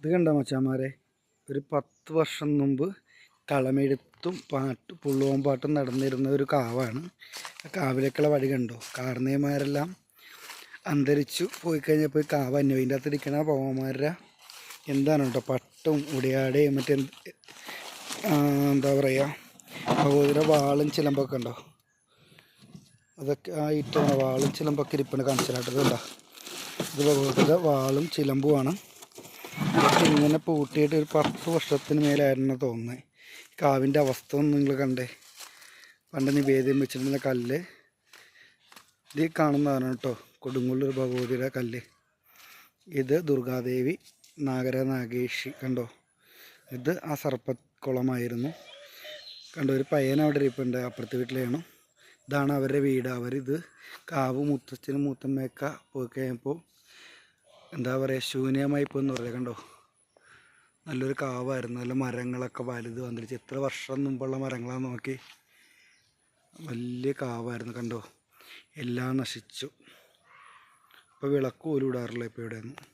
ഇത് കണ്ട മച്ചാമാരെ? ഒരു പത്ത് വർഷം മുമ്പ് കളമെഴുത്തും പാട്ട് പുള്ളുവൻ പാട്ടും നടന്നിരുന്ന ഒരു കാവാണ്. കാവിലേക്കുള്ള വഴി കണ്ടോ? കാർന്നേമാരെല്ലാം അന്തരിച്ചു പോയി കഴിഞ്ഞപ്പോൾ കാവ് അന്വയിന്റെ അകത്ത് ഇരിക്കണ പവന്മാരുടെ എന്താണ് കേട്ടോ? പട്ടും ഉടിയാടയും മറ്റേ എന്താ പറയുക ഭഗവതിയുടെ വാളും ചിലമ്പൊക്കെ ഉണ്ടോ? അതൊക്കെ ആ ഇട്ടാണ് വാളും ചിലമ്പൊക്കെ ഇരിപ്പണ കാണിച്ചാലായിട്ട് ഇതുണ്ടോ? ഇത് ഭഗവതിയുടെ വാളും ചിലമ്പുമാണ്. ഇങ്ങനെ പൂട്ടിയിട്ട് ഒരു പത്ത് വർഷത്തിന് മേലായിരുന്നു തോന്നുന്നത് കാവിന്റെ അവസ്ഥ ഒന്ന് നിങ്ങൾ കണ്ടേ. പണ്ട് നിവേദ്യം വെച്ചിരുന്ന കല്ല്. ഇത് കാണുന്നതാണ് കേട്ടോ. കൊടുങ്ങല്ലൂർ ഭഗവതിയുടെ കല്ല്. ഇത് ദുർഗാദേവി നാഗര നാഗേഷി കണ്ടോ? ഇത് ആ സർപ്പക്കുളമായിരുന്നു. കണ്ടോ ഒരു പയ്യൻ അവിടെ ഇരിപ്പുണ്ട് അപ്പുറത്തെ വീട്ടിലാണ് ഇതാണ് അവരുടെ വീട്. അവരിത് കാവ് മുത്തച്ഛനും മൂത്തമ്മയൊക്കെ പോയി കഴിഞ്ഞപ്പോൾ എന്താ പറയുക ശൂന്യമായി പോയെന്ന് പറയാം കണ്ടോ? നല്ലൊരു കാവായിരുന്നു. നല്ല മരങ്ങളൊക്കെ വലുത് വന്നിരിച്ച് എത്ര വർഷം മുമ്പുള്ള മരങ്ങളാണ് നോക്കി. വലിയ കാവായിരുന്നു കണ്ടോ? എല്ലാം നശിച്ചു. ഇപ്പോൾ വിളക്ക് പോലും ഇടാറില്ല ഇപ്പോൾ ഇവിടെയൊന്നും.